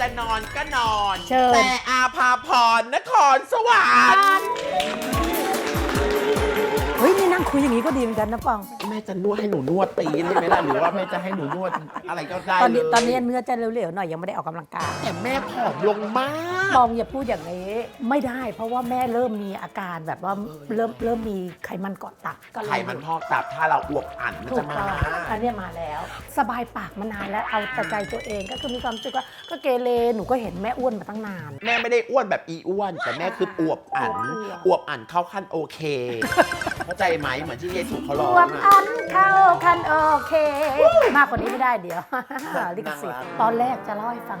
จะนอนก็นอน เชิญ แต่อาภาพรนครสวรรค์ เฮ้ยนี่นั่งคุยอย่างนี้ก็ดีเหมือนกันนะปอง แม่จะนวดให้หนูนวดตีนได้ไหมล่ะหรือว่าแม่จะให้หนูนวดอะไรก็ได้ตอนนี้เลยตอนนี้เนื้อจะเหลวๆหน่อยยังไม่ได้ออกกำลังกายแต่แม่ผอมลงมากปองอย่าพูดอย่างนี้ไม่ได้ เพราะว่าแม่เริ่มมีอาการแบบว่าเริ่มเริ่มมีไขมันเกาะตับก็เลยไขมันพอกตับถ้าเราอวบอันมันถูจะกมา ต้องอันเนี้ยมาแล้ว สบายปากมานานแล้วเอาแต่ใจตัวเองก็คือมีความรู้สึกว่าก็เกเรหนูก็เห็นแม่อ้วนมาตั้งนาน แม่ไม่ได้อ้วนแบบอีอ้วน แต่แม่คืออวบอันอวบอวบอันเข้าขั้นโอเค เข้าใจไหมเหมือนที่ยายสุเขาร้อรงวมอะอันเข้าคันโอเค มากกว่านี้ไม่ได้เดี๋ยวลิขสิทธิ์ตอนแรกจะเล่าให้ฟัง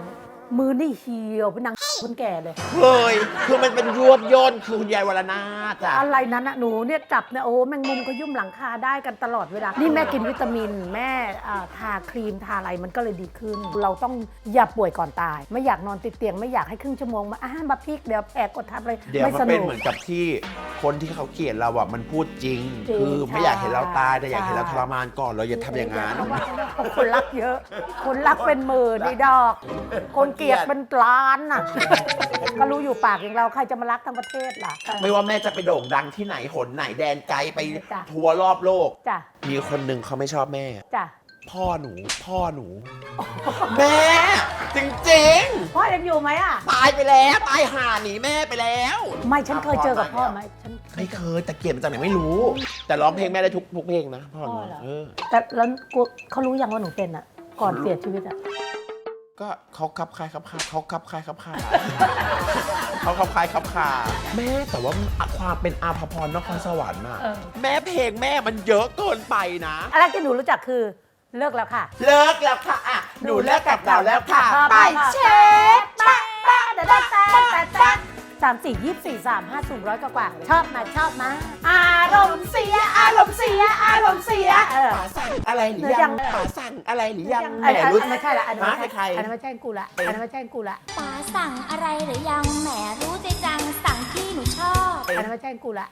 มือนี่เหี่ยวเป็นนาง คนแก่เลยเฮ้ยคือมันเป็นยวบย่นคือคุณยายวรนาถจ้ะอะไรนั้นนะหนูเนี่ยจับเนี่ยโอ้แมงมุมก็ยุ่มหลังคาได้กันตลอดเวลา นี่แม่กินวิตามิน แม่อ่าทาครีมทาอะไรมันก็เลยดีขึ้น เราต้องอย่าป่วยก่อนตาย ไม่อยากนอนติดเตียงไม่อยากให้ครึ่งชั่วโมงมาอ่ามาพลิกเดี๋ยวแผลกดทับเลยเดี๋ยวไม่มัสนเป็นนุกเหมือนกับที่คนที่เขาเกลียดเราอะมันพูดจริง จริงคือไม่อยากเห็นเราตายแต่อยากเห็นเราใช่ ทรมานก่อนเราอย่าทำอย่างนั้นเพราะว่าคนรักเยอะ คนรักเป็นหมื่นนี่ดอก คนเกลียดเป็นล้านน่ะก็รู้อยู่ปากอย่างเราใครจะมารักทั้งประเทศล่ะ ไม่ว่าแม่จะไปโด่งดังที่ไหนหนไหนแดนไกลไปจ้ะ ทัวร์รอบโลก จ้ะมีคนหนึ่งเขาไม่ชอบแม่ จ้ะพ่อหนู พ่อหนู แม่ จริงพ่อยังอยู่ไหมอะ ๆ ตายไปแล้ว ตายห่าหนีแม่ไปแล้ว ไม่ฉันเคยเจอกับพ่อไหมฉัน ไม่เคยแต่เกลียดมาจากไหนไม่รู้ แต่ร้องเพลงแม่ได้ทุกทุกเพลงนะพ่อหนูพ่อเหรอ เออแต่แล้วกูเขารู้ยังว่าหนูเป็นอะ ก่อนเสียชีวิตอะ ก็เขาคับคายคับคาเขาคับคายคับคาเขาคับคายคับคาแม่แต่ว่าความเป็นอาภพรนครสวรรค์อะเออแม่เพลงแม่มันเยอะเกินไปนะอะไรที่หนูรู้จักคือเลิกแล้วค่ะ เลิกแล้วค่ะอะหนูเลิกกับเราแล้วค่ะ ไปเชฟป้าป้าเดดาแตะแตะแตะ สามสี่ยี่สี่สามห้าสูงร้อยกว่าๆชอบนะชอบนะอารมณ์เสียอารมณ์เสียอารมณ์เสียเออป๋าสั่งอะไรหรือหรือยัยังงป๋าสั่งอะไรหรือยังอันแหนั้นรู้ ไม่ใช่ละอันนั้นฮะไม่ใครใช่อันนั้นไม่ใช่กูละอันนั้นไม่ใช่กูละป๋าสั่งอะไรหรือยังแหมรู้ใจจังสั่งที่หนูชอบ อันนั้นไม่ใช่กูละ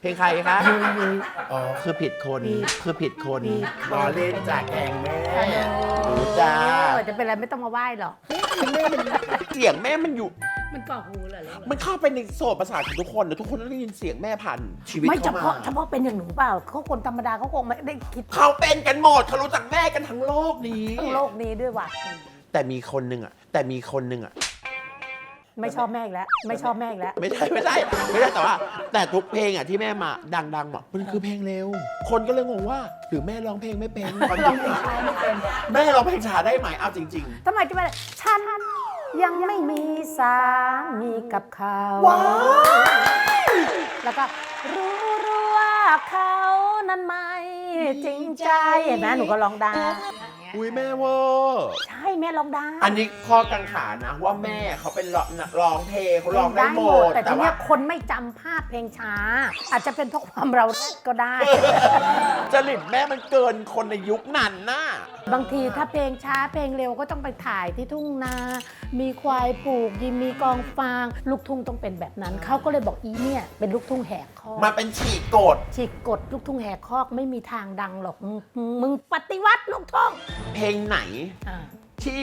เพลงใครคะยุยยุยอ๋อคือผิดคนผิดคือผิดคนผิดรอเล่นจากแกงแม่ฮัลโหลรู้จ้า เออจะเป็นอะไรไม่ต้องมาไหว้หรอกแม่มันเสียงแม่มันอยู่ มันก่อหูเหรอมันเข้าไปในโสดประสาทของทุกคนนะทุกคนต้องได้ยินเสียงแม่ผ่านชีวิตไม่เฉเข้าพาะมาเฉพาะเป็นอย่างหนูเปล่าเขาคนธรรมดาเขาคงไม่ได้คิดเขาเป็นกันหมดเขารู้จักแม่กันทั้งโลกนี้ ทั้งโลกนี้ด้วยว่ะแต่มีคนหนึ่งอะ แต่มีคนหนึ่งอะ ไม่ชอบแม่อีกแล้วไม่ชอบแม่อีกแล้ว ไม่ใช่ไม่ใช่ไม่ใช่แต่ว่า แต่ทุกเพลงอะที่แม่มาดังๆอะมันคือเพลงเร็ว คนก็เลยงงว่าหรือแม่ร้องเพลงไม่เป็นความจร้ริองงเพลงช้าไม่เป็นแม่ร้องเพลงช้าได้ไหมเอาจริงทำไมจะไม่ได้ฉัน ยังไม่มีสามีกับเขาๆว้าว แล้วก็รู้รู้ว่าเขานั้นไม่จริงใจเห็นไหมหนูก็ร้องได้ อุ้ยแม่เวอร์ ใช่แม่ร้องได้ อันนี้ข้อกังขานะว่าแม่เขาเป็นร้องร้องเพลงเขาร้องได้หมด แต่ทีแต่เนี้ว่ายคนไม่จำภาพเพลงช้า อาจจะเป็นเพราะความเราก็ได้ จริตแม่มันเกินคนในยุคนั้นน่ะ บางทีถ้าเพลงช้าเพลงเร็วก็ต้องไปถ่ายที่ทุ่งนา มีควายผูกยิมมีกองฟาง ลูกทุ่งต้องเป็นแบบนั้น เขาก็เลยบอกอีเนี่ยเป็นลูกทุ่งแหกคอกมาเป็นฉีกกฎฉีกกฎลูกทุ่งแหกคอกไม่มีทางดังหรอกมึงมึงปฏิวัติลูกทุ่งเพลงไหน อ่าที่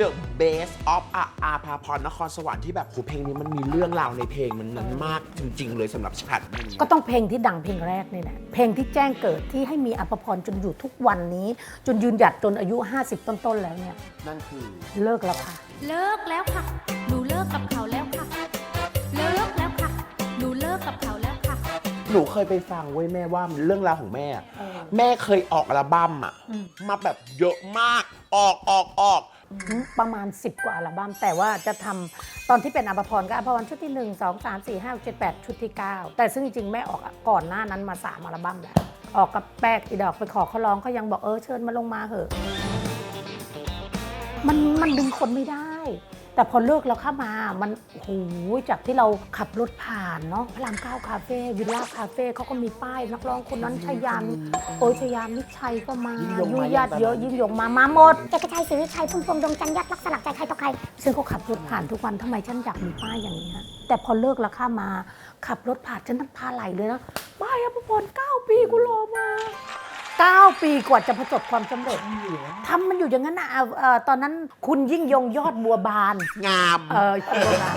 The Best of อาอาภาพรนครสวรรค์ที่แบบโหเพลงนี้มันมีเรื่องราวในเพลงมันนั้นมากจริง ๆ เลยสำหรับฉันก็ต้องเพลงที่ดังเพลงแรกนี่แหละเพลงที่แจ้งเกิดที่ให้มีอภพรจนอยู่ทุกวันนี้ จนยืนหยัดจนอายุ 50 ต้น ๆ แล้วเนี่ย นั่นคือ เลิกแล้วค่ะ เลิกแล้วค่ะ หนูเลิกกับเขาแล้วค่ะ หนูเคยไปฟังเว้ยแม่ว่ามันเรื่องราวของแม่อะเออ แม่เคยออกอัลบั้มอะอืม มาแบบเยอะมาก ออกออกออกประมาณ 10 กว่าอัลบั้มแต่ว่าจะทำตอนที่เป็นอภพรก็อภพรชุดที่ 1 2 3 4 5 6 7 8 ชุดที่ 9 แต่ซึ่งจริงๆ แม่ออกก่อนหน้านั้นมา 3 อัลบั้มแล้ว ออกกับแป๊กอีดอกไปขอเขาร้องเขายังบอกเออเชิญมาลงมาเหอะ มันมันดึงคนไม่ได้ แต่พอเลิกแล้วเข้ามามันโอ้โหจากที่เราขับรถผ่านเนาะพระรามเก้าคาเฟ่วิลล่าคาเฟ่เขาก็มีป้ายนักร้องคนนั้นชยานโอ้ยชยานมิตรชัยก็มายิ่งยงมายุญาติเยอะยิ่งยงมามาหมดเอกชัยศรีวิชัยพุ่มพวงดวงจันทร์ยักษ์ลักษณะใจใครต่อใครซึ่งเขาขับรถผ่านทุกวันทำไมฉันอยากมีป้ายอย่างนี้ฮะแต่พอเลิกแล้วข้ามา ขับรถผ่านฉันน้ำตาไหลเลยนะป้ายอภพรเก้าปีกูรอมา 9 ปีกว่าจะประสบความสำเร็จทำมันอยู่อย่างนั้นนะเอาเอ่อตอนนั้นคุณยิ่งยงยอดบัวบาน งามเออบัวบาน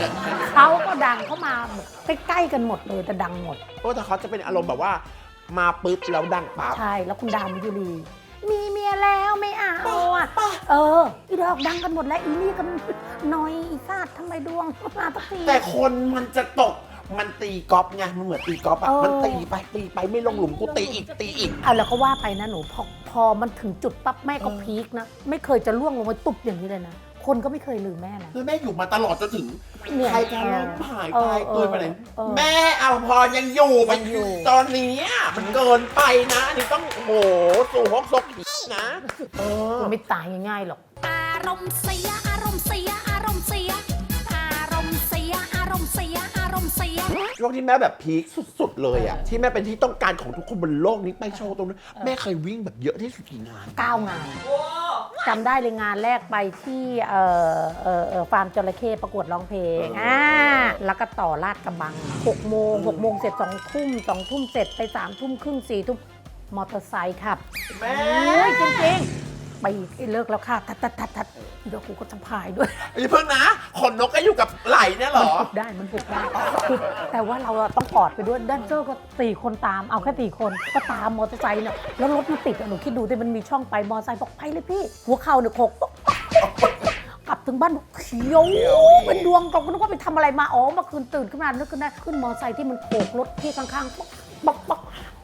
เขาก็ดังเข้ามาแบบใกล้ๆกันหมดเลยแต่ดังหมด โอ้แต่เขาจะเป็นอารมณ์แบบว่ามาปุ๊บแล้วดังปั๊บ ใช่ แล้วคุณดาวมิยุรี มีเมียแล้วไม่เอาอะเออ อีดอกดังกันหมดแล้ว อีนี่กันหน้อยอีซาดทำไมดวง มาตักทีแต่คนมันจะตก มันตีกอล์ฟไงมันเหมือนตีกอล์ฟอะเออ มันตีไปตีไปไม่ลงหลุมกูตีอีกตีอีก เอาแล้วก็ว่าไปนะหนูพอพอมันถึงจุดปั๊บแม่ก็พีคนะ ไม่เคยจะล่วงลงไปตุบอย่างนี้เลยนะ คนก็ไม่เคยลืมแม่นะ คือแม่อยู่มาตลอดจนถึงเนี่ยใครจะล้มหายเอไปอเกินไปไหนเออแม่เอาพอยังอยู่มันยังอยู่ตอนนี้อะมันเกินไปนะอันนี่ต้องโอ้โหสู่ฮกซกนะเออ มันไม่ตายง่ายๆหรอก อารมณ์เสียอารมณ์เสียอารมณ์เสียารมณ์เสียอารมณ์เสียช่วงที่แม่แบบพีคสุด ๆ เลยอะที่แม่เป็นที่ต้องการของทุกคนบนโลกนี้ไปโชว์ตรงนั้นแม่เคยวิ่งแบบเยอะที่สุดกี่งาน9งานจำได้เลยงานแรกไปที่เอ่อเอ่อเอ่อฟาร์มจระเข้ประกวดร้องเพลงอ่าแล้วก็ต่อลาดกระบัง6โมง6โมงเสร็จ2ทุ่ม2ทุ่มเสร็จไป3ทุ่มครึ่ง4ทุ่มมอเตอร์ไซค์ขับ แม่ โอ้ยจริง ๆไปเลิกแล้วค่ะทัดทัดทัดทัดเดี๋ยวกูก็จะพายด้วย อย่าเพิ่งนะขนนกก็อยู่กับไหลเนี่ยเหรอ มันฝึกได้มันฝึกได้คือแต่ว่าเราอะต้องกอดไปด้วยแดนเซอร์ก็สี่คนตามเอาแค่สี่คนก็ตามมอเตอร์ไซค์เนี่ยแล้วรถมันติดอะหนูคิดดูดิมันมีช่องไปมอเตอร์ไซค์บอกไปเลยพี่ หัวเข่าเนี่ยโขกป๊อกป๊อกป๊อกกลับถึงบ้านเขียวเป็นดวงเราก็นึกว่าไปทำอะไรมาอ๋อเมื่อคืนตื่นขึ้นมานึกขึ้นได้ขึ้นมอเตอร์ไซค์ที่มันโขกรถพี่ข้างๆป๊อกป๊อกป๊อกโ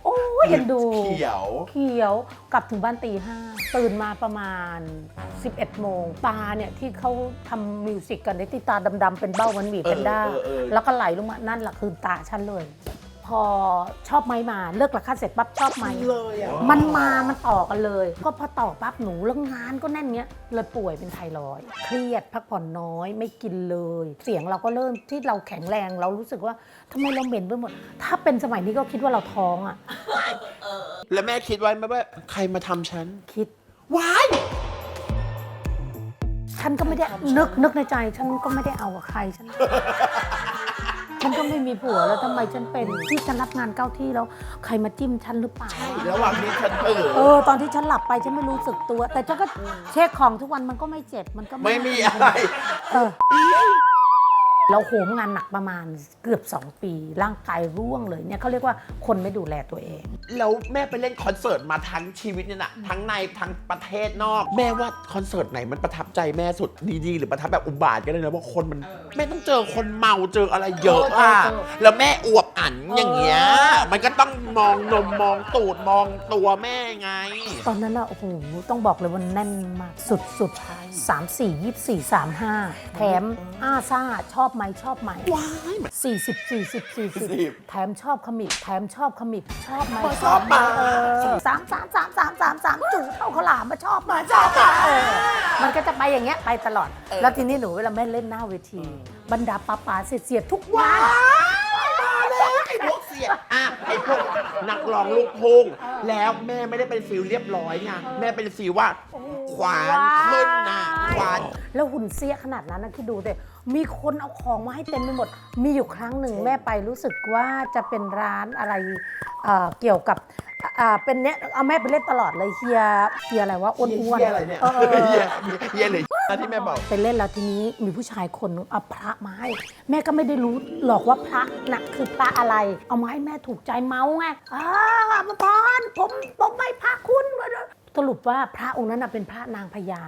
อ้ยเอ็นดู เขียว เขียวกลับถึงบ้านตีห้าตื่นมาประมาณ 11 โมงตาเนี่ย ที่เขาทำมิวสิกกันในที่ตาดำๆเป็นเบ้ามันหวีเป็นด้าเออเออเออ แล้วก็ไหลลงมานั่นแหละคือตาฉันเลย พอชอบไม้มาเลิกราคาเสร็จปั๊บชอบไม้เลยอะมันมามันต่อกันเลย ก็พอต่อปั๊บหนูแล้วงานก็แน่นเนี้ยเลยป่วยเป็นไทรอยด์เครียดพักผ่อนน้อยไม่กินเลย เสียงเราก็เริ่มที่เราแข็งแรง เรารู้สึกว่าทำไมเราเหม็นไปหมด ถ้าเป็นสมัยนี้ก็คิดว่าเราท้องอะแล้วแม่คิดไว้ไหมว่าใครมาทำฉันคิดว้ายฉันก็ไม่ได้นึกนึกในใจ ฉันก็ไม่ได้เอากับใครฉัน ฉันก็ไม่มีผัวแล้วทำไมฉันเป็นที่ฉันรับงานเก้าที่แล้ว ใครมาจิ้มฉันหรือเปล่า ระหว่างนี้ฉันเออเออ ตอนที่ฉันหลับไปฉันไม่รู้สึกตัว แต่ฉันก็เช็คของทุกวันมันก็ไม่เจ็บมันก็ไม่มีอะไร เออ เราโหมงานหนักประมาณเกือบ 2 ปี ร่างกายร่วงเลยเนี่ยเขาเรียกว่าคนไม่ดูแลตัวเอง แล้วแม่ไปเล่นคอนเสิร์ตมาทั้งชีวิตเนี่ยนะทั้งในทั้งประเทศนอก แม่ว่าคอนเสิร์ตไหนมันประทับใจแม่สุดดีๆ หรือประทับแบบอุบาทก็ได้นะเพราะคนมันแม่ต้องเจอคนเมาเจออะไรเยอะอะเออเจอ แล้วแม่อวบอันอย่างเงี้ยมันก็ต้องมองนมมองตูดมองตัวแม่ไง ตอนนั้นอะโอ้โหต้องบอกเลยว่าแน่นมากสุดสุดสามสี่ยี่สี่สามห้าแถมอ้าซ่าชอบไหมชอบไหมว้ายสี่สิบสี่สิบสี่สิบ40แถมชอบขมิบแถมชอบขมิบชอบไหมชอบมากเออสามสามสามสามสามสามจู่เท่าข้าวหลามมาชอบมาชอบมาเออมันก็จะไปอย่างเงี้ยไปตลอด แล้วทีนี้หนูเวลาแม่เล่นหน้าเวที บรรดาป้าป๋าเสียดๆทุกวันมาแล้วไอ้ พวกเสียอะไอ้พวกนักร้องลูกทุ่งแล้วแม่ไม่ได้เป็นฟิลเรียบร้อยไงแม่เป็นฟิลว่าขวานขึ้นนะขวาน แล้วหุ่นเสียขนาดนั้นนะคิดดูแต่มีคนเอาของมาให้เต็มไปหมด มีอยู่ครั้งหนึ่งแม่ไปรู้สึกว่าจะเป็นร้านอะไรเอ่อเกี่ยวกับอ่าเป็นเนี้ยเอาแม่ไปเล่นตลอดเลยเฮียเฮียอะไรวะอ้วนอ้วนเฮียอะไรเนี่ยเออเออเออเฮียเฮีย หรือที่แม่บอก ไปเล่นแล้วทีนี้มีผู้ชายคนนึงเอาพระมาให้แม่ก็ไม่ได้รู้หรอกว่าพระน่ะคือพระอะไร เอามาให้แม่ถูกใจเมาไงอ้าวมาพรผมผมไม่พระคุณสรุปว่าพระองค์นั้นนะเป็นพระนางพญา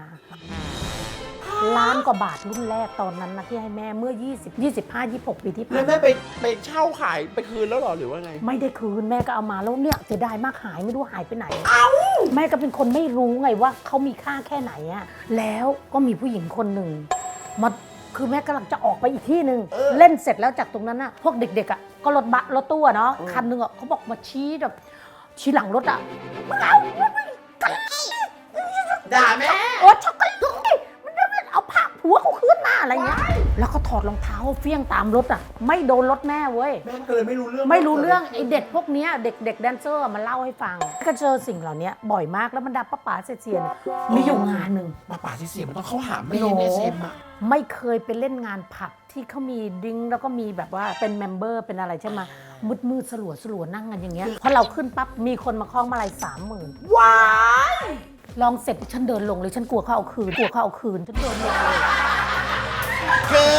ล้านกว่าบาทรุ่นแรกตอนนั้นนะที่ให้แม่เมื่อ 20 25 26 ปีที่ผ่าแล้วนแม่ไปไปเช่าขายไปคืนแล้วเหรอหรือว่าไง ไม่ได้คืนแม่ก็เอามาแล้วเนี่ยเสียดายมากหายไม่รู้หายไปไหน แม่ก็เป็นคนไม่รู้ไงว่าเขามีค่าแค่ไหนอะแล้วก็มีผู้หญิงคนหนึ่งมาคือแม่กำลังจะออกไปอีกที่หนึ่งเล่นเสร็จแล้วจากตรงนั้นน่ะพวกเด็กๆอะก็รถบัสรถตู้อะเนาะคันหนึ่งอะเขาบอกมาชี้แบบชี้หลังรถอะมึงเอามึงเอา ด่าแม่ โอ้ช็อกโกแลตมันมัน เอาผ้าผัวเขาขึ้นมาอะไรเงี้ย แล้วก็ถอดรองเท้าเฟี้ยงตามรถอะ ไม่โดนรถแม่เว้ย แม่ก็เลยไม่รู้เรื่องไม่รู้เรื่องไอ้เด็กพวกเนี้ยเด็กเด็กแดนเซอร์มาเล่าให้ฟัง ก็เจอสิ่งเหล่านี้บ่อยมากแล้วบรรดาป้าป๋าเสียนๆมีอยู่งานหนึ่งมาป่าที่เสียมันต้องเข้าหาแม่โหในเซมอะไม่เคยไปเล่นงานผับที่เขามีดริงก์แล้วก็มีแบบว่าเป็นเมมเบอร์เป็นอะไรใช่ไหมมืดมืดๆสลัวสลัวๆนั่งกันอย่างเงี้ยพอเราขึ้นปั๊บมีคนมาคล้องมาลัยสามหมื่นว้าย ลองเสร็จฉันเดินลงเลยฉันกลัวเขาเอาคืนกลัวเขาเอาคืนฉันเดินลงเลย คือ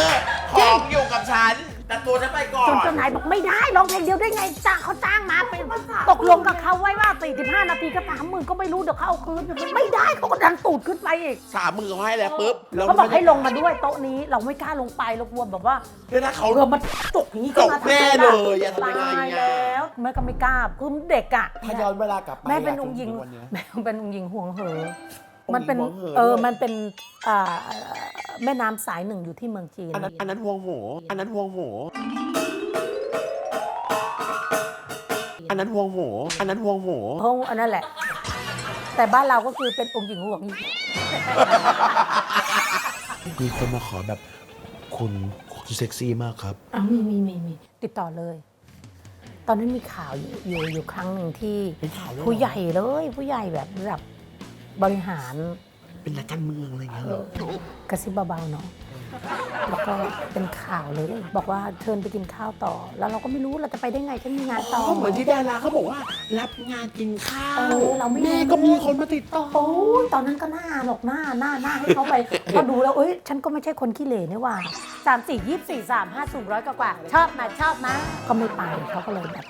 ของอยู่กับฉัน แต่ตัวฉันไปก่อจนน เจ้านายบอกไม่ได้ร้องเพลงเดียวได้ไงจ้างเขาจ้างมาเป็นตกลงกับเขาไว้ว่า45นาทีก็สามหมื่นก็ไม่รู้เดี๋ยวเขาเอาคืนไม่ได้เขาก็ดันตูดขึ้นไปอีกสามมือเขาให้แล้วปุ๊บแล้วเขาบอกให้ลงมาด้วยโต๊ะนี้เราไม่กล้าลงไปเรากลัวแบบว่าแล้วถ้าเขา เรือมันตกอย่างนี้ขึ้นมาตกแน่เลยอะทำยังไงตายอะแล้วแม่ก็ไม่กล้าคือเด็กอะถ้าย้อนเวลากลับไปแม่เป็นอะองค์หญิงจนถึวันเนี้ยแม่เป็นองค์หญิงห่วงเหอองค์หญิง มันเป็นห่วงเหอเออด้วยมันเป็นอ่าแม่น้ำสายหนึ่งอยู่ที่เมืองจีนอันนั้นอันนั้นห่วงโหอันนั้นห่วงโหอันนั้นห่วงโหอันนั้นห่วงโหเพราะอันนั้นแหละ แต่บ้านเราก็คือเป็นองค์หญิงห่วงอีกมีคนมาขอแบบคุณคุณเซ็กซี่มากครับอะมีมีมีมีติดต่อเลย ตอนนั้นมีข่าวอยู่อยู่อยู่ครั้งหนึ่งที่เป็นข่าวด้วยเหรอผู้ใหญ่เลย ผู้ใหญ่แบบระดับ บริหารเป็นนักการเมืองอะไรอย่างเงี้ยเหรอกระซิบเบาๆเนาะแล้วก็เป็นข่าวเลย บอกว่าเชิญไปกินข้าวต่อ แล้วเราก็ไม่รู้เราจะไปได้ไงฉันมีงานต่อก็เหมือนที่ดาราเขาบอกว่า รับงานกินข้าวเออเราไม่รู้ แม่ก็มีคนมาติดต่อ โอ้ยตอนนั้นก็หน้าหรอกหน้าหน้าหน้าให้เขาไปพอดูแล้วเอ้ยฉันก็ไม่ใช่คนขี้เหร่นี่หว่าสามสี่ยี่สี่สามห้าสูงร้อยกว่าๆชอบนะชอบนะก็ไม่ไปเขาก็เลยแบบ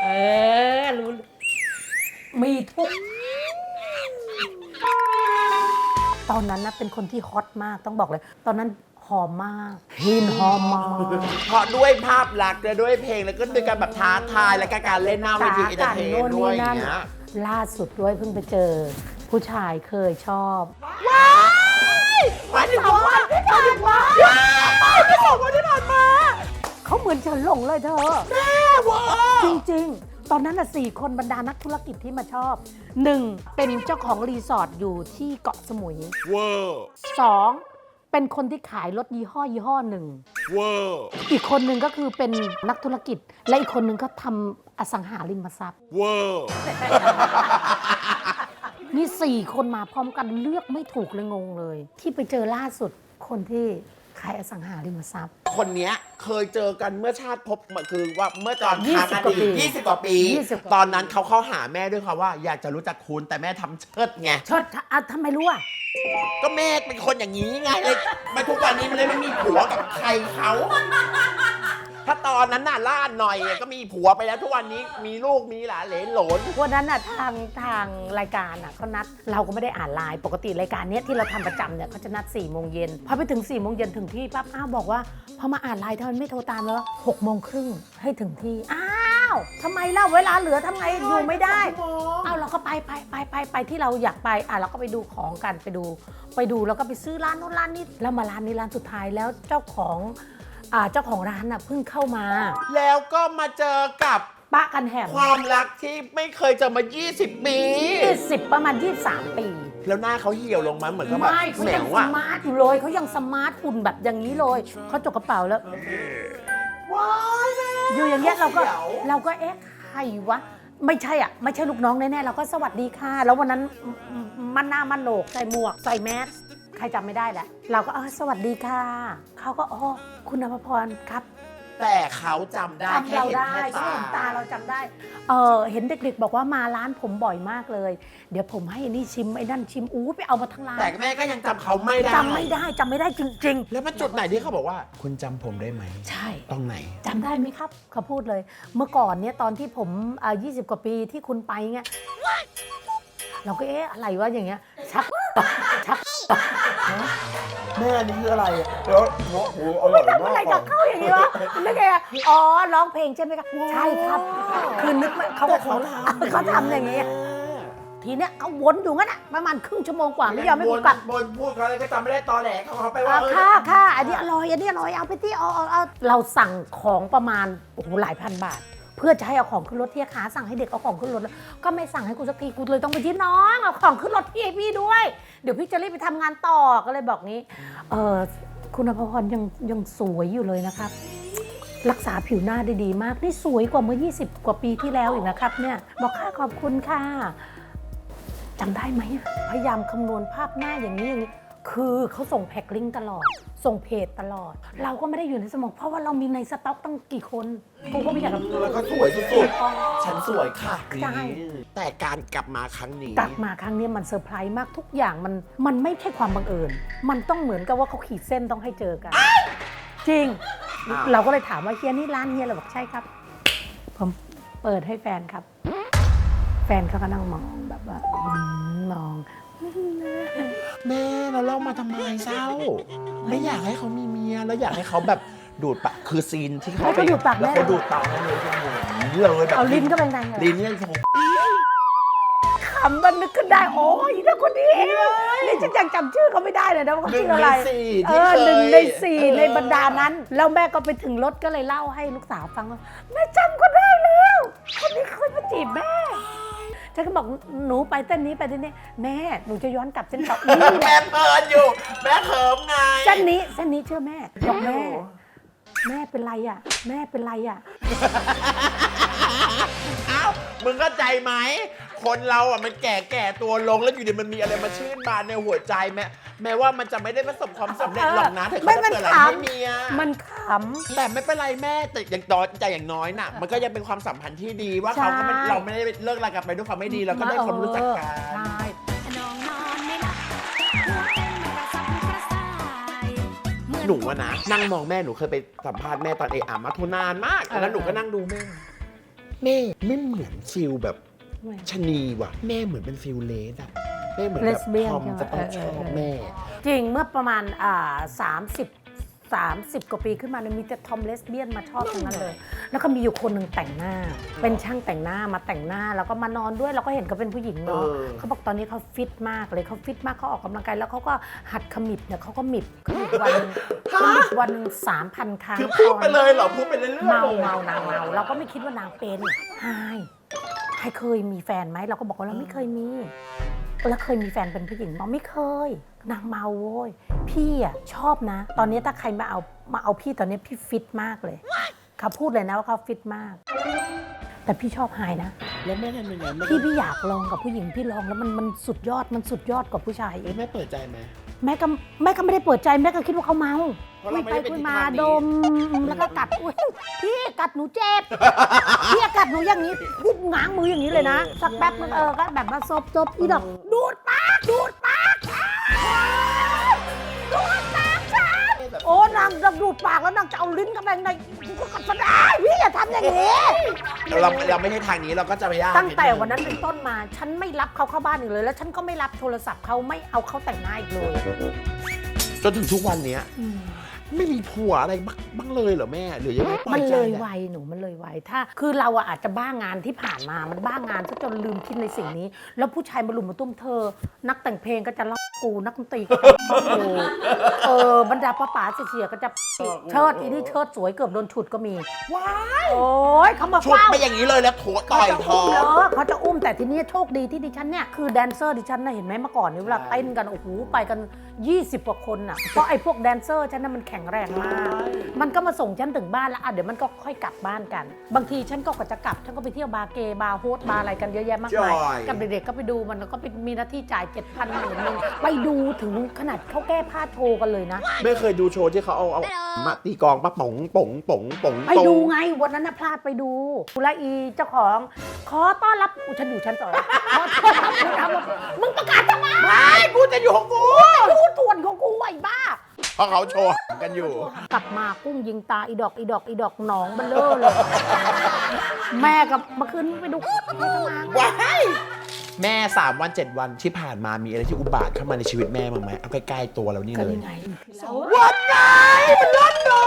เออรู้ มีทุก ตอนนั้นนะเป็นคนที่ฮอตมากต้องบอกเลย ตอนนั้นหอมมากหินหอมมากเพราะด้วยภาพลักษณ์และด้วยเพลงแล้วก็ด้วยการแบบท้าทายและก็การเล่นหน้าเวทีเอนเตอร์เทนด้วยอย่างเงี้ยล่าสุดด้วยเพิ่งไปเจอ ผู้ชายเคยชอบหมายถึงว่าหมายถึงว่าไม่บอกว่าที่ผ่านมาเขาเหมือนฉันหลงเลยเธอแม่เว่าจริงๆ ตอนนั้นน่ะสี่คนบรรดานักธุรกิจที่มาชอบหนึ่งเป็นเจ้าของรีสอร์ทอยู่ที่เกาะสมุยเวอร์สองเป็นคนที่ขายรถยี่ห้อยี่ห้อหนึ่งเวอร์อีกคนหนึ่งก็คือเป็นนักธุรกิจ และอีกคนหนึ่งก็ทำอสังหาริมทรัพย์เวอร์นี่สี่คนมาพร้อมกันเลือกไม่ถูกเลยงงเลย ที่ไปเจอล่าสุดคนที่ขายอสังหาริมทรัพย์ คนเนี้ยเคยเจอกันเมื่อชาติพบคือว่าเมื่อตอนยี่ทางสิบอกว่าปีดีตยี่สิบกว่าปียี่สิบกว่าตอนนั้นเขาเข้าหาแม่ด้วยค่ะว่า อยากจะรู้จักคุณแต่แม่ทำเชิดไงเชิดอะทำไมรู้อะก็แม่เป็นคนอย่างนี้ไงเลยมาทุกวันนี้มันเลยไม่มีผัวกับใครเขา ถ้าตอนนั้นน่ะล่าหน่อยก็มีผัวไปแล้วทุกวันนี้มีลูกมีหลานเหลนหลน วันนั้นน่ะทางทางรายการอะเขานัดเราก็ไม่ได้อ่านไลน์ปกติรายการเนี้ยที่เราทำประจำเนี่ยเขาจะนัด4ี่โมงเย็นพอไปถึง4ี่โมงเย็นถึงที่ปั๊บอ้าวบอกว่าพอมาอ่านไลน์ทำไมไม่โทรตามแล้วหกโมงครึ่งให้ถึงที่อ้าวทำไมเล่าเวลาเหลือทำไงอยู่ไม่ได้อ้าวเราก็ไปไปไปไปไปที่เราอยากไปอะเราก็ไปดูของกันไปดู ไปดูแล้วก็ไปซื้อร้านนู้นร้านนี้แล้วมาร้านนี้ร้านสุดท้ายแล้วเจ้าของ อ่าเจ้าของร้านน่ะเพิ่งเข้ามาแล้วก็มาเจอกับป้ากันแหมความรักที่ไม่เคยเจอมา 20 ปีสิบประมาณ 23 ปีแล้วหน้าเขาเหี่ยวลงมาเหมือนกับแบบไม่เขาแหมยังวสอะมาร์ทอยู่เลยเขายังสมาร์ทหุ่นแบบอย่างนี้เลยเขาจกกระเป๋าแล้ว ว้ายแม่ อยู่อย่างเงี้ยเราก็เขียว เราก็เอ๊ะใครวะ ไม่ใช่อะ ไม่ใช่ลูกน้องแน่ๆเราก็สวัสดีค่ะ แล้ววันนั้นมมันหน้ามันโหนกใส่หมวก ใส่แมส ใครจำไม่ได้แหละ เราก็เออสวัสดีค่ะ เขาก็อ๋อคุณนภพรครับแต่เขาจำได้จำแค่เราเห็นได้แค่เขาตา เห็นตาเราจำได้ เออเห็นเด็กๆ บอกว่ามาร้านผมบ่อยมากเลย เดี๋ยวผมให้ไอ้นี่ชิมไอ้นั่นชิมอู้ไปเอามาทั้งร้านแต่แม่ก็ยังจำเขาไม่ได้จำไม่ได้จำไม่ได้จริง แล้วมันจุดไหนที่เขาบอกว่า คุณจำผมได้ไหมๆ ใช่ ตรงไหน จำได้ไหมครับ เขาพูดเลย เมื่อก่อนเนี่ยตอนที่ผมอ่า20กว่าปีที่คุณไปเงี้ยเราก็เอ๊ะอะไรวะอย่างเงี้ยชัก ชัก แม่นี่คืออะไรอะแล้วโอ้โหอร่อยทำมาอะไรกกับเขาอย่างนี้วะนึกไงอะอ๋อร้องเพลงใช่ไหมครับใช่ครับ คือนึกไม่เขาก็เขาเขาทำอย่างนี้ ทีเนี้ยเขาวนอยู่งั้นอะประมาณครึ่งชั่วโมงกว่าไม่ยอมให้บกูนกลับ บนพูดเขาอะไรก็จำไม่ได้ตอแหลเขาเขาไปว่าอะเออ ค่ะค่ะ อันนี้อร่อย อันนี้อร่อย เอาไปที่เอาเอาเอาเราสั่งของประมาณ โอ้โห หลายพันบาท เพื่อจะให้เอาของขึ้นรถที่ขาสั่งให้เด็กเอาของขึ้นรถแล้วก็ไม่สั่งให้กูสักทีกูเลยต้องไปที่น้องเอาของขึ้นรถพี่ให้พี่ด้วย เดี๋ยวพี่จะรีบไปทำงานต่อก็เลยบอกงี้ เออคุณอภพรยังยังสวยอยู่เลยนะครับ รักษาผิวหน้าได้ดีมาก นี่สวยกว่าเมื่อ 20 กว่าปีที่แล้วอีกนะครับ เนี่ยบอกค่ะขอบคุณค่ะจำได้ไหมพยายามคำนวณภาพหน้าอย่างนี้อย่างนี้ คือเขาส่งแพ็คลิงก์ตลอด ส่งเพจตลอด เราก็ไม่ได้อยู่ในสมอง เพราะว่าเรามีในสต็อกตั้งกี่คนกูก็ไม่อยากจะแล้วก็สวยสุดๆ ฉันสวยค่ะใช่ แต่การกลับมาครั้งนี้ กลับมาครั้งนี้มันเซอร์ไพรส์มากทุกอย่างมันมันไม่ใช่ความบังเอิญ มันต้องเหมือนกับว่าเขาขีดเส้นต้องให้เจอกัน จริง อ้าว เราก็เลยถามว่าเฮียนี่ร้านเฮียเราบอกใช่ครับ ผมเปิดให้แฟนครับ แฟนเขาก็นั่งมองแบบว่าอืมมอง แม่เราเล่ามาทำไมเศร้า ไม่อยากให้เขามีเมียแล้วอยากให้เขาแบบดูดปากคือซีนที่เขาให้เขาดูดปากแล้วแม่เขาดูดปากให้เลยเลยแบบเอาลิ้นก็เป็นไงลิ้นยังคงขำมันนึกขึ้นได้ โอ้ยนั่นคนนี้นี่ฉันยังจำชื่อเขาไม่ได้เลยนะว่าเขาหนึ่งชื่ออะไรในสี่เอที่อเคหนึ่งยในสี่ในบรรดานั้น แล้วแม่ก็ไปถึงรถก็เลยเล่าให้ลูกสาวฟังว่าแม่จำก็ได้แล้ว คนนี้เคยมาจีบแม่ ฉันก็บอกหนูไปเต้นนี้ไปเต้นนี้ แม่หนูจะย้อนกลับเส้นเก่านี่แหแม่ละเพลินอยู่ แม่เขิมไง เส้นนี้เส้นนี้เชื่อแม่บอกแม่ แม่เป็นไรอะ แม่เป็นไรอะ เอ้ามึงเข้าใจไหม คนเราอะมันแก่แก่ตัวลงแล้วอยู่ดีมันมีอะไรมาชื่นบานในหัวใจแม้แม้ว่ามันจะไม่ได้ประสบความสำเร็จหรอกนะถึงไม่เขาจะมันเปิดอะไรขำให้เมีย มันขแต่ไม่เป็นไรแม่แต่อย่างน้อยแต่อย่างน้อยน่ะ มันก็ยังเป็นความสัมพันธ์ที่ดีว่าเขาก็ไม่ใช่ เราไม่ได้เลิกรากันไปด้วยความไม่ดีเราก็ได้คนรู้จักกัน ใช่ หมือนหนูอะนะนั่งมองแม่หนูเคยไปสัมภาษณ์แม่ตอนเออามาทุนานมาก แล้วหนูก็นั่งดูแม่ แม่ไม่เหมือนฟิลแบบชะนีว่ะ แม่เหมือนเป็นฟิลเลสอะแม่เหมือนแบบ Lesbian ทอมใช่จะไหมต้องชเอออบเออแม่ จริงเมื่อประมาณอ่าสามสิบสามสิบกว่าปีขึ้นมาเนี่ยมีแต่ทอมเลสเบี้ยนมาชอบทั้งนั้นเลย แล้วก็มีอยู่คนหนึ่งแต่งหน้า เป็นช่างแต่งหน้ามาแต่งหน้าแล้วก็มานอนด้วยเราก็เห็นเขาเป็นผู้หญิงเนาะเออ เขาบอกตอนนี้เขาฟิตมากเลยเขาฟิตมากเขาออกกำลังกายแล้วเขาก็หัดขมิบเนี่ยเขาก็มิบขมิบวันหนึ่งขมิบวันหนึ่งสามพันครั้งคือพูดไปเลยเหรอพูดไปเรื่อยๆเมาเลยเมานางเมาเราก็ไม่คิดว่านางเป็นใช่ใครเคยมีแฟนไหมเราก็บอกว่าเราไม่เคยมี แล้วเคยมีแฟนเป็นผู้หญิงบอกไม่เคย นางเมาโว้ย พี่อะชอบนะ ตอนนี้ถ้าใครมาเอามาเอาพี่ตอนนี้พี่ฟิตมากเลย เขาพูดเลยนะว่าเขาฟิตมาก แต่พี่ชอบไฮนะ แล้วแม่ทำยังไงแม่พี่พี่อยากลองกับผู้หญิงพี่ลองแล้วมันมันสุดยอดมันสุดยอดกว่าผู้ชายเอเอ้ยงแม่เปิดใจไหม แม่ก็แม่ก็ไม่ได้เปิดใจแม่ก็คิดว่าเขาเมาเพราะเราคุยไม่ไปได้เป็นคุยมาทางนี้ ดมแล้วก็กัดอุ้ยพี่กัดหนูเจ็บพี่กัดหนูอย่างนี้พูดง้างมืออย่างนี้เลยนะสักแป๊บนึงเออก็แบบว่าซบซบอีดอกดูดปากดูดปากดู นางจะดูดปากแล้วนางจะเอาลิ้นเข้าไปในกูก็กัดไม่ได้พี่อย่าทำอย่างนี้เราเราไม่ใช่ทางนี้เราก็จะไม่ได้ตั้งแต่วันนั้นเป็นต้นมา ฉันไม่รับเขาเข้าบ้านอีกเลย แล้วฉันก็ไม่รับโทรศัพท์เขาไม่เอาเขาแต่งหน้าอีกเลย จนถึงทุกวันเนี้ยไม่มีผัวอะไรบ้างบ้างเลยเหรอแม่หรือยังไงปมันใจเลยแหะวัยหนูมันเลยวัยถ้า คือเราอะอาจจะบ้างานที่ผ่านมามันบ้างานซะจนลืมคิดในสิ่งนี้ แล้วผู้ชายมาลุมมาตุ้มเธอ นักแต่งเพลงก็จะล้อ กูนักดนตรีก็จะล้อกูเออบรรดาป้าป๋าเสียๆก็จะเชิดอีนี่เชิดสวยเกือบโดนฉุดก็มี ว้ายโอ้ยเขามาชุดเฝ้า ไปอย่างนี้เลยแล้วโถต่อยจะท้ออุ้มงเออเขาจะอุ้มแต่ทีนี้โชคดีที่ดิฉันเนี่ย คือแดนเซอร์ดิฉันนะเห็นไหมเมื่อก่อนนี่เวลาเต้นกัน โอ้โห ไปกัน20กว่าคนน่ะ เพราะไอ้พวกแดนเซอร์ฉันน่ะมันแข็งแรงมาก มันก็มาส่งฉันถึงบ้านแล้วอะเดี๋ยวมันก็ค่อยกลับบ้านกัน บางทีฉันก็จะกลับ ฉันก็ไปเที่ยวบาร์เกย์บาร์โฮสบาร์อะไรกันเยอะแยะมากมายจอยกับเด็กๆก็ไปดูมันแล้วก็ไปมีหน้าที่จ่าย7 0 0 0หมื่นหนึ่งไปดูถึงขนาดเขาแก้ผ้าโชว์กันเลยนะ ไม่เคยดูโชว์ที่เขาเอาเอามาตีกลองปะป๋องป๋องป๋องป๋องไปดูไงวันนั้นนะพลาดไปดูกุลาอีเจ้าของ ขอต้อนรับอุยฉันอยู่ชั้นสองขอต้อนรับคุณทำมึงประกาศทำไม ไม่กูจะอยู่ของกู ดูส่วนของกูไอ้บ้า เพราะเขาโชว์กันอยู่ กลับมากุ้งยิงตาอีดอกอีดอกอีดอกหนองเบลเลอร์เลย แม่กับเมื่อคืนไปดูแม่ทำงานว้ายแม่ 3 วัน 7 วันที่ผ่านมามีอะไรที่อุบาทเข้ามาในชีวิตแม่บ้างไหมเอาใกล้ๆตัวเรานี่ก็เลยยังไงวันไหนมันร้อนเหรอ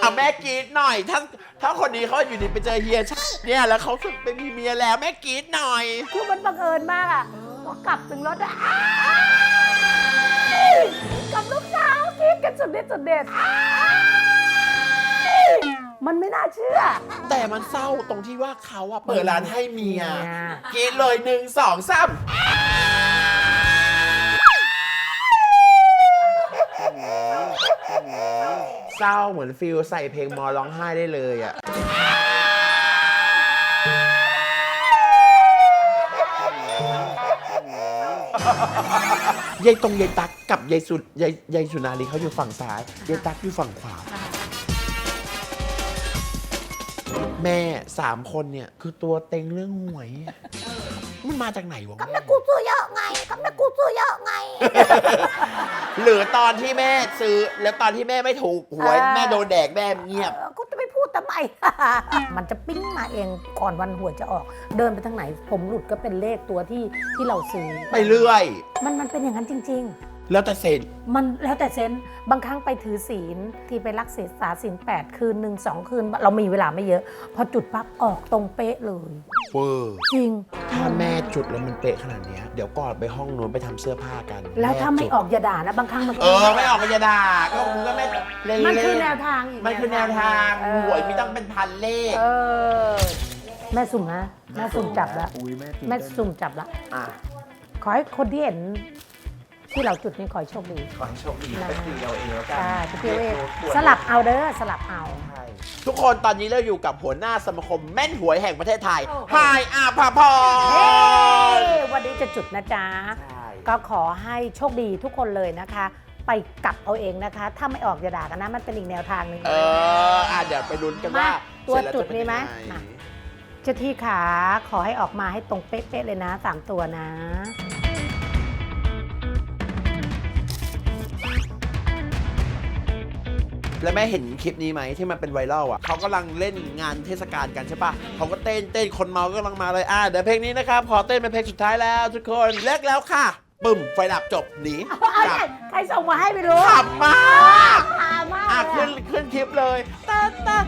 เอาแม่กรีดหน่อย ถ้าถ้าคนนี้เขาอยู่ดีไปเจอเฮียชาเนี่ยแล้วเขาสึกเป็นมีเมียแล้วแม่กรีดหน่อย คือมันบังเอิญมากอะพอกลับถึงรถอะอ้ายกับลูกสาว กินกันสุดเด็ดสุดเด็ดอ้ายมันไม่น่าเชื่อ แต่มันเศร้าตรงที่ว่าเขาอะเปิดร้านให้เมียเมียกรีดเลยหนึ่งสองสามเศร้าเหมือนฟิลใส่เพลงมอร้องไห้ได้เลยอะ ยายตรงยายตักกับยายสุยายยายสุนารีเขาอยู่ฝั่งซ้ายยายตักอยู่ฝั่งขวา แม่สามคนเนี่ยคือตัวเต็งเรื่องหวยอะมันมาจากไหนวะก็แม่แม่ กูซื้อเยอะไงก็แม่กูซื้อเยอะไง หรือตอนที่แม่ซื้อ แล้วตอนที่แม่ไม่ถูกหวยอ่าแม่โดนแดกแม่เงียบ เออกูจะไปพูด ทำไม มันจะปิ้งมาเองก่อนวันหวยจะออก เดินไปทางไหน ผมหลุดก็เป็นเลขตัวที่ที่เราซื้อ ไปเรื่อย มันมันเป็นอย่างนั้นจริง แล้วแต่เซนๆมันแล้วแต่เซนส์บางครั้งไปถือศีลที่ไปรักษาศีลแปดคืนหนึ่งสองคืน เรามีเวลาไม่เยอะ พอจุดปั๊บออกตรงเป๊ะเลยเวอร์จริง ถ้าแม่จุดแล้วมันเป๊ะขนาดเนี้ยเดี๋ยวก่อนไปห้องนู้นไปทำเสื้อผ้ากันแล้วถ้าไม่จุดออกอย่าด่านะบางครั้งมันเออไม่ออกก็จะด่าก็มึงก็ไม่เล่นๆมันคือแนวทางอีกมันคือแนวทางเออหวยไม่ต้องเป็นพันเลข เออแม่สุ่มนะแม่สุ่มจับแล้วอุ้ยแม่แม่สุ่มจับละอะ ขอให้คนที่เห็น ที่เราจุดนี้ขอให้โชคดี ขอให้โชคดีไปตีเอาเองแล้วกัใช่ไปเที่ยวเองปวดสลับเอาเด้อสลับเอา ใช่ทุกคนตอนนี้เราอยู่กับหัวหน้าสมาคมแม่นหวยแห่งประเทศไทยโอ้โห ไฮอาภาพเฮ้รวันนี้จะจุดนะจ๊ะ ใช่ก็ขอให้โชคดีทุกคนเลยนะคะ ไปกลับเอาเองนะคะ ถ้าไม่ออกอย่าด่ากันนะ มันเป็นอีกแนวทางหนึ่ง เอออะเดี๋ยวไปลุ้นกันว่ามาตัวเสร็แล้จุดจะเป็นมีไหมยังงมา เจ้าที่ขาขอให้ออกมาให้ตรงเป๊ะๆเลยนะสามตัวนะ แล้วแม่เห็นคลิปนี้ไหมที่มันเป็นไวรัลอะเขากำลังเล่นงานเทศกาลกันใช่ปะเขาก็เต้นเต้นคนเมาก็กำลังมาเลยอะเดี๋ยวเพลงนี้นะครับขอเต้นเป็นเพลงสุดท้ายแล้ว ทุกคนเลิกแล้วค่ะปึ้มไฟดับจบหนีเอากลัใครบใครส่งมาให้ไม่รู้ขับมากพามากอะเลขึ้นยขึ้นคลิปเลยตาตา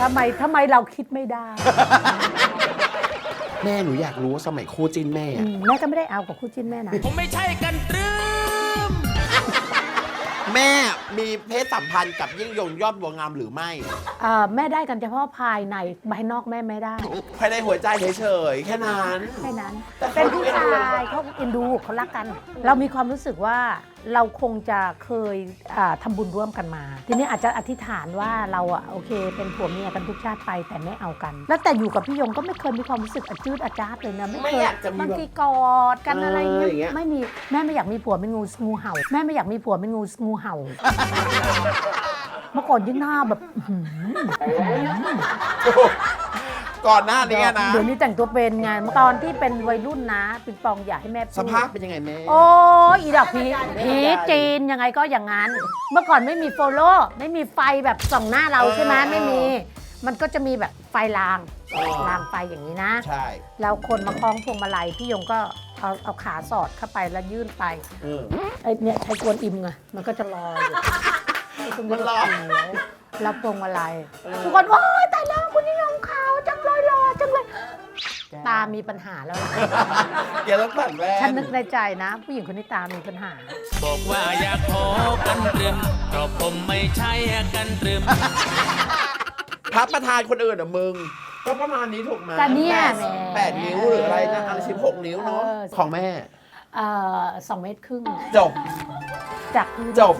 ทำไมทำไมเราคิดไม่ได้ แม่หนูอยากรู้ว่าสมัยคู่จิ้นแม่อือะมแม่ก็ไม่ได้เอากับคู่จิ้นแม่นะ ผมไม่ใช่กันตรึมแม่มีเพศสัมพันธ์กับยิ่งยงยอดบัวงามหรือไม่ เอ่อแม่ได้กันเฉพาะภายในภายนอกแม่ไม่ได้ภายในหัวใจเฉยๆแค่นั้น แค่นั้น แต่เป็นเขาผู้เอ็นดูชายเขาเอ็นดูเขารักกัน เรามีความรู้สึกว่า เราคงจะเคยอ่าทำบุญร่วมกันมา ทีนี้อาจจะอธิษฐานว่าเราอะโอเค เป็นผัวเมียกันทุกชาติไปแต่ไม่เอากัน แล้วแต่อยู่กับพี่ยงก็ไม่เคยมีความรู้สึกอาจืดอาจาดเลยนะไม่ไม่เคยอยากจะมีบางแบบทีกอดกันอะไรเอออย่างเงี้เงี้ยยไม่มีแม่ไม่อยากมีผัวเป็นงูงูเห่า แม่ไม่อยากมีผัวเป็นงูงูเห่าเมื่อก่อนยิ่งหน้าแบบอื้อหือ ก่อนหน้านี้นะ เดี๋ยวนี้แต่งตัวเป็นไงตอนที่เป็นวัยรุ่นนะปิงปองอยากให้แม่พูด สภาพเป็นยังไงแม่ โอ้ยอีดอกผีผีจีนยังไงก็อย่างนั้น เมื่อก่อนไม่มีโฟโล่ไม่มีไฟแบบส่องหน้าเราใช่ไหมเออ ไม่มี มันก็จะมีแบบไฟรางเออรางไฟอย่างนี้นะ ใช่ แล้วคนมาคล้องพวงมาลัยพี่ยงก็เอาเอาขาสอดเข้าไปแล้วยื่นไปเออ ไอ้เนี่ยใช้กวนอิมไงมันก็จะรออยู่ไอ้ต รงนี้มันรอเขียวรับพวงมาลัยทุกคนว้ายตายแล้วคุณนิยมขาวจังเลยรอจังเลย ตามีปัญหาแล้วล่ะแกต้องตัดแว่นฉันนึกในใจนะ ผู้หญิงคนนี้ตามีปัญหา บอกว่าอยากขอกันตรึมเพราะผมไม่ใช่กันตรึม พระประธานคนอื่นอะมึง ก็ประมาณนี้ถูกไหมแต่เนี่ยแปดแหมแปดนิ้วหรืออะไรนะอะไรสิบหกนิ้วเนาะเออ ของแม่ เอ่อสองเมตรครึ่งจบจากพื้นจบ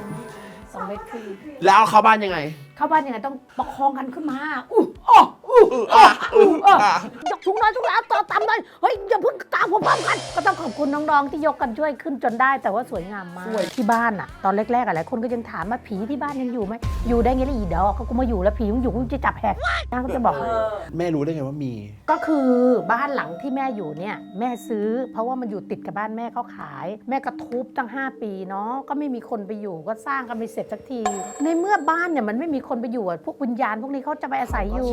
สองเมตรครึ่งแล้วเอาเข้าบ้านยังไง เข้าบ้านยังไงต้องประคองกันขึ้นมาอู้อ้อ อู้อืออะอืออะยกถุงน้อยถุงแล้วต่อตามเลยเฮ้ยอย่าเพิ่งกางพร้อมๆกัน ก็ต้องขอบคุณน้องๆที่ยกกันช่วยขึ้นจนได้ แต่ว่าสวยงามมากที่บ้านอะตอนแรกๆอะหลายคนก็ยังถามว่าผีที่บ้านยังอยู่ไหมอยู่ได้ไงล่ะอีดอกก็กูมาอยู่แล้วผีมึงอยู่กูจะจับแหกนางก็จะบอกแม่รู้ได้ไงว่ามี ก็คือบ้านหลังที่แม่อยู่เนี่ยแม่ซื้อ เพราะว่ามันอยู่ติดกับบ้านแม่เขาขาย แม่ก็ทุบตั้ง 5 ปีเนาะก็ไม่มีคนไปอยู่ก็สร้างกันไม่เสร็จสักที ในเมื่อบ้านเนี่ยมันไม่มีคนไปอยู่อะพวกวิญญาณพวกนี้เขาจะไปอาศัยอยู่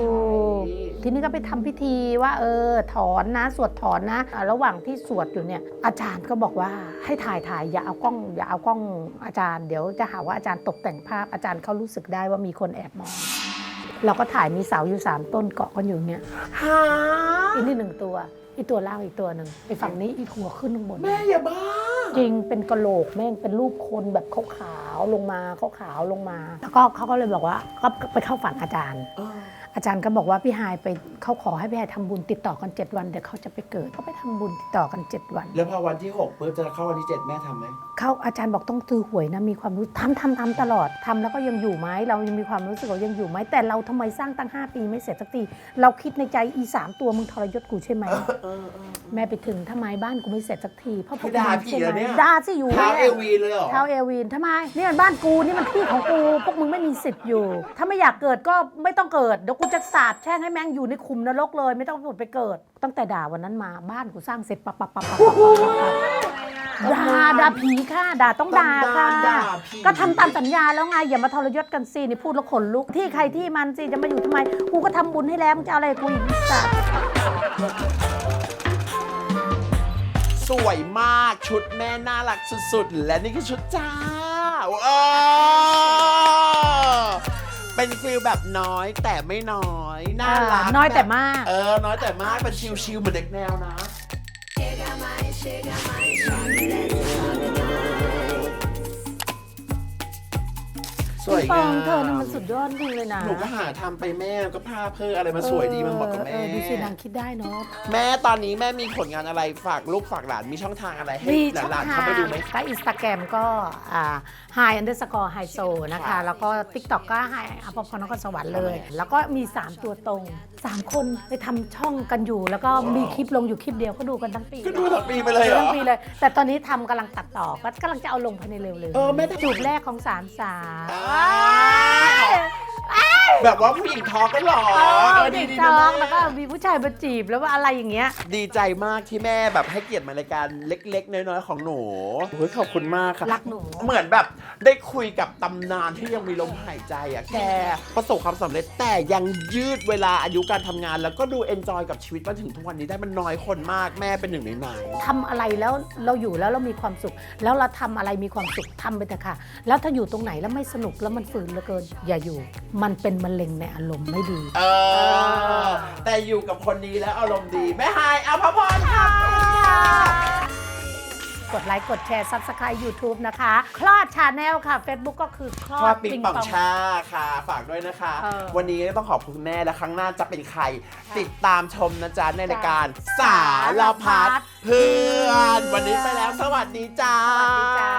ทีนี้ก็ไปทำพิธีว่าเออถอนนะ สวดถอนนะอะระหว่างที่สวดอยู่เนี่ย อาจารย์ก็บอกว่าให้ถ่ายถ่ายอย่าเอากล้อง อย่าเอากล้องอาจารย์ เดี๋ยวจะหาว่าอาจารย์ตกแต่งภาพ อาจารย์เขารู้สึกได้ว่ามีคนแอบมอง เราก็ถ่ายมีเสาอยู่สามต้นเกาะกันอยู่เนี่ยหาอีนี่หนึ่งตัวอีตัวล่างอีกตัวหนึ่งไอ้ฝั่งนี้อีกหัวขึ้นข้างบน แม่อย่าบ้า จริงเป็นกระโหลกแม่งเป็นรูปคนแบบขาวๆลงมาขาวๆลงมา แล้วก็เขาก็เลยบอกว่าก็ไปเข้าฝันอาจารย์เอออาจารย์ก็บอกว่าพี่ฮายไปเขาขอให้พี่ฮายทำบุญติดต่อกัน 7 วันเดี๋ยวเขาจะไปเกิดเขาไปทำบุญติดต่อกัน 7 วัน แล้วพอวันที่6ปุ๊บจะเข้าวันที่7แม่ทำไหมเขาอาจารย์บอกต้องซื้อหวยนะมีความรู้ทำทำทำตลอดทำแล้วก็ยังอยู่ไหมเรายังมีความรู้สึกว่ายังอยู่ไหมแต่เราทำไมสร้างตั้ง 5 ปีไม่เสร็จสักทีเราคิดในใจอีสามตัวมึงทรยศกูใช่ไหมแม่ไปถึงทำไมบ้านกูไม่เสร็จสักทีเพราะพวกด่ามึงผีใช่เหรอไหมเนี่ย ด่าสิอยู่เท้าเอนี่ยวีเลยเหรอ เท้าเอวินทำไมนี่มันบ้านกูนี่มันที่ของกู พวกมึงไม่มีสิทธิ์อยู่ ถ้าไม่อยากเกิดก็ไม่ต้องเกิดเดี๋ยวกูจะสาบแช่งให้แม่งอยู่ในขุมนรกเลย ไม่ต้องผุดไปเกิด ตั้งแต่ด่าวันนั้นมาบ้านกูสร้างเสร็จปับปับปับปับปับปับด่าด่าผีค่ะด่าต้องด่าค่ะด่าผี ก็ทำตามสัญญาแล้วไงอย่ามาทรยศกันสินี่พูดแล้วขนลุกที่ใครที่มันสิจะมาอยู่ทำไมกูก็ทำบุญให้แล้วมึงจะเอาอะไรกูอีกสัตว์ สวยมากชุดแม่น่ารักสุดๆ และนี่คือชุดจ้าเออ เป็นฟิลแบบน้อยแต่ไม่น้อยน่ารักน้อยแต่มาก เออ น้อยแต่มากเป็นชิลๆเหมือนเด็กแนวนะ สวยปงาองมเธอนี่มันสุดยอดจริงเลยนะหนูก็หาทำไปแม่ก็ผ้าเพื่ออะไรมาสวยดีมันเหมาะกับแม่เออดูสินางคิดได้เนาะแม่ตอนนี้แม่มีผลงานอะไรฝากลูกฝากหลานมีช่องทางอะไรให้มีหช่องลานๆทาเข้างไปดูไหมก็อินสตาแกรมก็อ่า high underscore high so นะคะค่ะแล้วก็ TikTok ก็ high อภพรนครสวรรค์เลย แล้วก็มี 3 ตัวตรง 3 คนไปทำช่องกันอยู่ แล้วก็มีคลิปลงอยู่คลิปเดียวก็ดูกันทั้งปีก็ดูทั้งปีไปเลยเหรอทั้งปีเลย แต่ตอนนี้ทำกำลังตัดต่อก็กำลังจะเอาลงภายในเร็วๆเออแม่จุดแรกของสามสาวาย แบบว่าผู้หญิงท้องก็หรอเออเออเด็กดีๆท้นะองแม่แล้วก็มีผู้ชายมาจีบแล้วว่าอะไรอย่างเงี้ย ดีใจมากที่แม่แบบให้เกียรติมารายการเล็ก ๆ น้อยๆของหนูเฮ้ยขอบคุณมากค่ะรักหนู เหมือนแบบได้คุยกับตำนานที่ยังมีลมหายใจอะแกประสบความสำเร็จแต่ยังยืดเวลาอายุการทำงาน แล้วก็ดูเอนจอยกับชีวิตมาถึงทุกวันนี้ได้มันน้อยคนมากแม่เป็นหนึ่งในนั้น ทำอะไรแล้วเราอยู่แล้วเรามีความสุข แล้วเราทำอะไรมีความสุขทำไปเถอะค่ะ แล้วถ้าอยู่ตรงไหนแล้วไม่สนุกแล้วมันฝืนเหลือเกิน อย่าอยู่ มันเป็นมะเร็งในอารมณ์ไม่ดี เออ แต่อยู่กับคนนี้แล้วอารมณ์ดี แม่ฮายอภพรค่ะ กดไลค์ กดแชร์ Subscribe YouTube นะคะ คลอดชาแนลค่ะ Facebook ก็คือคลอครอดบปิงปองชาค่ะ ฝากด้วยนะคะ เออวันนี้ต้องขอบคุณคุณแม่และครั้งหน้าจะเป็นใคร ติดตามชมนะจ๊ะ ในรายการสารพัดเพื่อน วันนี้ไปแล้วสวัสดีจ้าสวัสดีจ้า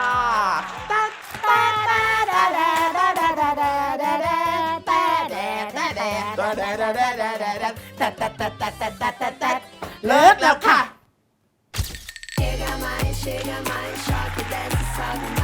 ตาตาตาดาดาดาดาดาดาดา แต่แต่แต่แต่แต่แต่แต่แต่เลิกแล้วค่ะ Shake your mind, shake your mind, shock your dance, it's all